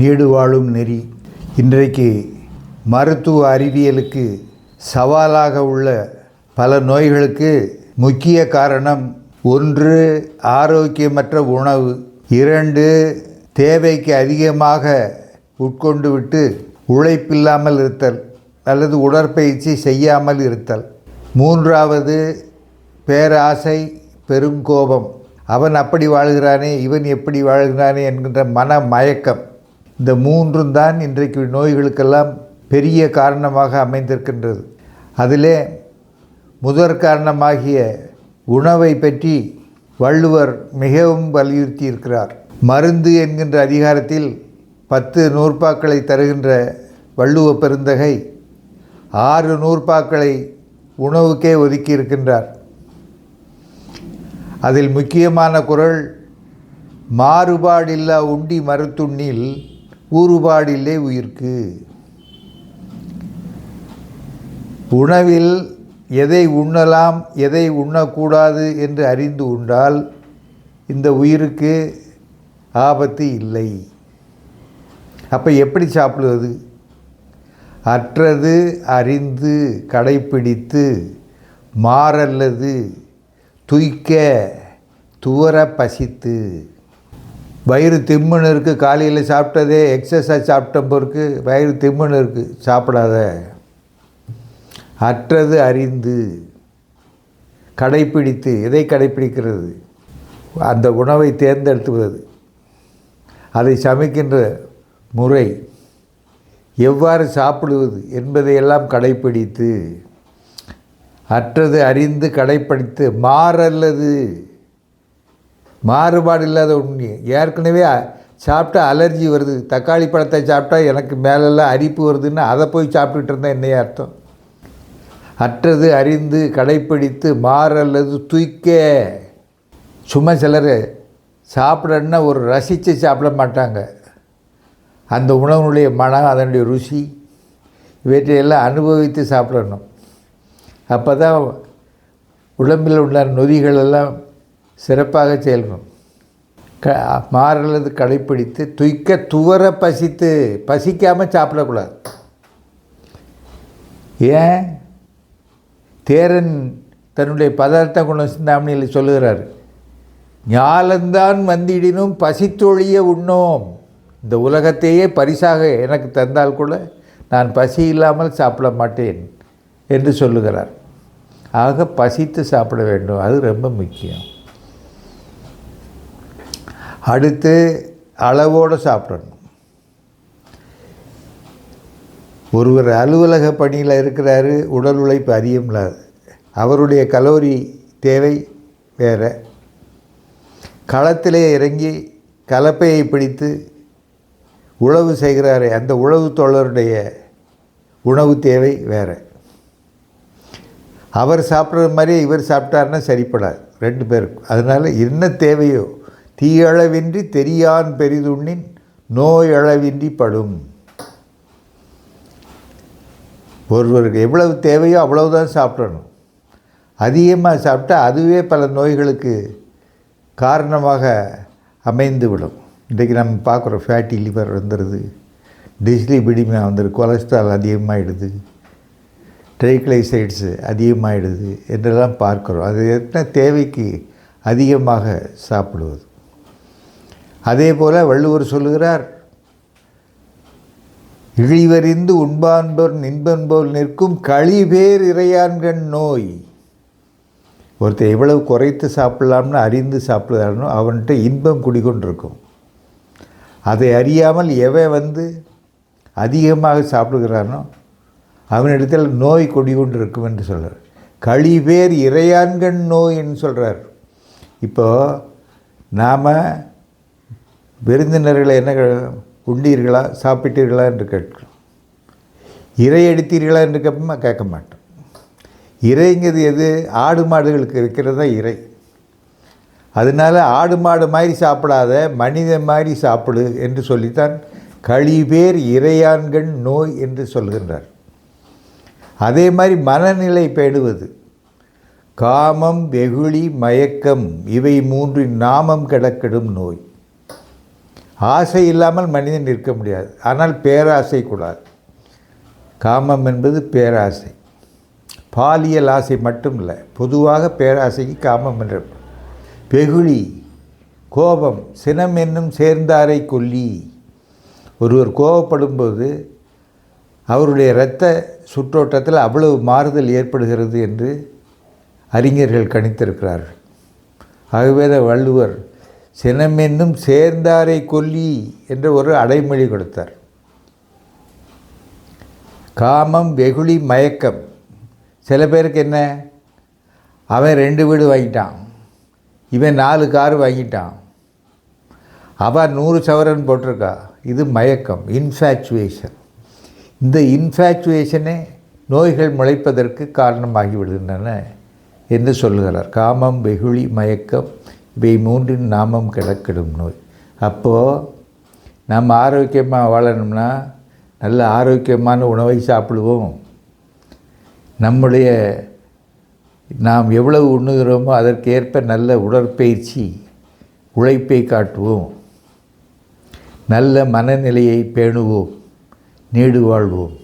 Need வாழும் நெறி. இன்றைக்கு மருத்துவ அறிவியலுக்கு சவாலாக உள்ள பல நோய்களுக்கு முக்கிய காரணம் ஒன்று ஆரோக்கியமற்ற உணவு. இரண்டு தேவைக்கு அதிகமாக உட்கொண்டு விட்டு உழைப்பில்லாமல் இருத்தல் அல்லது உடற்பயிற்சி செய்யாமல் இருத்தல். மூன்றாவது பேராசை பெருங்கோபம். அவன் அப்படி வாழ்கிறானே இவன் எப்படி வாழ்கிறானே என்கின்ற மன மயக்கம். இந்த மூன்றும் தான் இன்றைக்கு நோய்களுக்கெல்லாம் பெரிய காரணமாக அமைந்திருக்கின்றது. அதிலே முதற் காரணமாகிய உணவை பற்றி வள்ளுவர் மிகவும் வலியுறுத்தி இருக்கிறார் மருந்து என்கின்ற அதிகாரத்தில் பத்து நூற்பாக்களை தருகின்ற வள்ளுவ பெருந்தகை ஆறு நூற்பாக்களை உணவுக்கே ஒதுக்கி இருக்கின்றார் அதில் முக்கியமான குரல் மாறுபாடில்லா உண்டி மருத்துண்ணில் ஊறுபாடில்லை உயிர்க்கு. உணவில் எதை உண்ணலாம் எதை உண்ணக்கூடாது என்று அறிந்து உண்டால் இந்த உயிருக்கு ஆபத்து இல்லை. அப்போ எப்படி சாப்பிடுவது? அற்றது அறிந்து கடைப்பிடித்து மாறல்லது துய்க்க துவர பசித்து. வயிறு திம்முன்னு இருக்குது காலையில் சாப்பிட்டதே எக்ஸசைஸ் சாப்பிட்ட பிறகு வயிறு திம்முன்னு இருக்குது சாப்பிடாத. அற்றது அறிந்து கடைப்பிடித்து எதை கடைப்பிடிக்கிறது? அந்த உணவை தேர்ந்தெடுத்துவது. அதை சமைக்கின்ற முறை எவ்வாறு சாப்பிடுவது என்பதையெல்லாம் கடைப்பிடித்து அற்றது அறிந்து கடைப்பிடித்து மாறல்லது. மாறுபாடு இல்லாத உண்மை ஏற்கனவே சாப்பிட்டா அலர்ஜி வருது. தக்காளி பழத்தை சாப்பிட்டா எனக்கு மேலெல்லாம் அரிப்பு வருதுன்னு அதை போய் சாப்பிட்டுட்டு இருந்தால் என்னைய அர்த்தம்? அற்றது அறிந்து கடைப்பிடித்து மாறல்லது தூய்க்க. சும்மா சிலர் சாப்பிடன்னா ஒரு ரசித்து சாப்பிட மாட்டாங்க. அந்த உணவுனுடைய மனம் அதனுடைய ருசி இவற்றையெல்லாம் அனுபவித்து சாப்பிடணும். அப்போ தான் உடம்பில் உள்ள நொதிகளெல்லாம் சிறப்பாக செயல்படும். க மாறுறது கடைப்பிடித்து துய்க்க துவர பசித்து பசிக்காமல் சாப்பிடக்கூடாது. ஏன்? தேரன் தன்னுடைய பதார்த்த குண சிந்தாமணியில் சொல்லுகிறார் ஞாலந்தான் வந்திடினும் பசித்தொழிய உண்ணோம். இந்த உலகத்தையே பரிசாக எனக்கு தந்தால் கூட நான் பசி இல்லாமல் சாப்பிட மாட்டேன் என்று சொல்லுகிறார். ஆக பசித்து சாப்பிட வேண்டும் அது ரொம்ப முக்கியம். அடுத்து அளவோடு சாப்பிடணும். ஒருவர் அலுவலக பணியில் இருக்கிறாரு உடல் உழைப்பு அதிகம் அவருடைய கலோரி தேவை வேறு. களத்திலே இறங்கி கலப்பையை பிடித்து உழவு செய்கிறாரே அந்த உழவு தோழருடைய உணவு தேவை வேறு. அவர் சாப்பிட்ற மாதிரி இவர் சாப்பிட்டாருன்னா சரிப்படாது ரெண்டு பேருக்கும். அதனால் என்ன தேவையோ தீயளவின்றி தெரியான் பெரிதுண்ணின் நோய் அளவின்றி படும். ஒருவருக்கு எவ்வளவு தேவையோ அவ்வளவுதான் சாப்பிடணும். அதிகமாக சாப்பிட்டா அதுவே பல நோய்களுக்கு காரணமாக அமைந்து விடும் இன்றைக்கு நம்ம பார்க்குறோம் ஃபேட்டி லிவர் வந்துடுது டிஸ்லிபிடிமியா வந்துடுது கொலஸ்ட்ரால் அதிகமாகிடுது ட்ரைக்ளைசைட்ஸு அதிகமாகிடுது என்றெல்லாம் பார்க்குறோம். அது என்ன தேவைக்கு அதிகமாக சாப்பிடுவது? அதே போல் வள்ளுவர் சொல்லுகிறார் இழிவறிந்து உண்பான்போர் நின்பன்போல் நிற்கும் களிவேர் இறையான்கண் நோய். ஒருத்தர் எவ்வளவு குறைத்து சாப்பிடலாம்னு அறிந்து சாப்பிடுறானோ அவன்கிட்ட இன்பம் குடிக்கொண்டிருக்கும் அதை அறியாமல் எவன் வந்து அதிகமாக சாப்பிடுகிறானோ அவனிடத்தில் நோய் கொடிகொண்டு இருக்கும் என்று சொல்கிறார் கழிவேர் இறையான்கண் நோயின்னு சொல்கிறார் இப்போது நாம் விருந்தினர்களை என்ன உண்டீர்களா சாப்பிட்டீர்களா என்று கேட்கிறோம். இறை எடுத்தீர்களா என்று கேட்போமா? கேட்க மாட்டோம். இறைங்கிறது எது? ஆடு மாடுகளுக்கு இருக்கிறது தான் இறை. அதனால் ஆடு மாடு மாதிரி சாப்பிடாத மனிதன் மாதிரி சாப்பிடு என்று சொல்லித்தான் கழிவேர் இறையான்கண் நோய் என்று சொல்கின்றார். அதே மாதிரி மனநிலை பேடுவது காமம் வெகுளி மயக்கம் இவை மூன்றின் நாமம் கிடக்கிடும் நோய். ஆசை இல்லாமல் மனிதன் இருக்க முடியாது. ஆனால் பேராசை கூடாது. காமம் என்பது பேராசை. பாலியல் ஆசை மட்டும் இல்லை பொதுவாக பேராசைக்கு காமம் என்ற வெகுளி கோபம் சினம் என்னும் சேர்ந்தாரை கொல்லி. ஒருவர் கோபப்படும்போது அவருடைய இரத்த சுற்றோட்டத்தில் அவ்வளவு மாறுதல் ஏற்படுகிறது என்று அறிஞர்கள் கணித்திருக்கிறார்கள். ஆகவே வள்ளுவர் சினம் என்னும் சேர்ந்தாரை கொல்லி என்ற ஒரு அடைமொழி கொடுத்தார். காமம் வெகுளி மயக்கம். சில பேருக்கு என்ன? அவன் ரெண்டு வீடு வாங்கிட்டான். இவன் நாலு காரு வாங்கிட்டான். அவன் நூறு சவரன் போட்டிருக்கா. இது மயக்கம் இன்ஃபேச்சுவேஷன் இந்த இன்ஃபேச்சுவேஷனே நோய்கள் முளைப்பதற்கு காரணமாகி விடுகின்றன என்று சொல்லுகிறார். காமம் வெகுளி மயக்கம் இவை மூன்றின் நாமம் கிடக்கிடும் நோய். அப்போது நம்ம ஆரோக்கியமாக வாழணும்னா நல்ல ஆரோக்கியமான உணவை சாப்பிடுவோம். நம்முடைய நாம் எவ்வளவு உண்ணுகிறோமோ அதற்கேற்ப நல்ல உடற்பயிற்சி உழைப்பை காட்டுவோம். நல்ல மனநிலையை பேணுவோம் நீடு வாழ்வோம்.